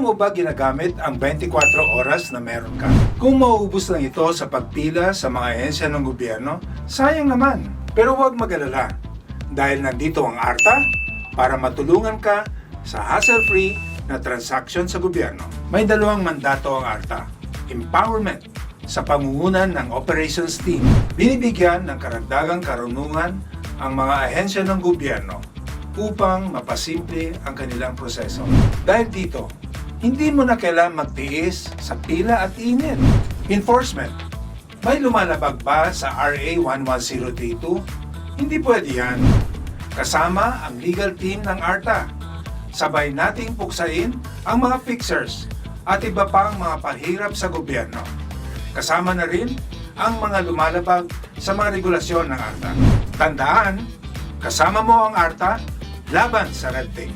Paano mo ba ginagamit ang 24 oras na meron ka? Kung mauubos lang ito sa pagpila sa mga ahensya ng gobyerno, sayang naman. Pero huwag mag-alala dahil nandito ang ARTA para matulungan ka sa hassle-free na transaction sa gobyerno. May dalawang mandato ang ARTA. Empowerment sa pangungunan ng operations team. Binibigyan ng karagdagang karunungan ang mga ahensya ng gobyerno upang mapasimple ang kanilang proseso. Dahil dito, hindi mo na kailangan magtiis sa pila at init. Enforcement. May lumalabag ba sa RA 11032? Hindi pwede yan. Kasama ang legal team ng ARTA. Sabay nating puksain ang mga fixers at iba pang mga pahirap sa gobyerno. Kasama na rin ang mga lumalabag sa mga regulasyon ng ARTA. Tandaan, kasama mo ang ARTA laban sa red tape.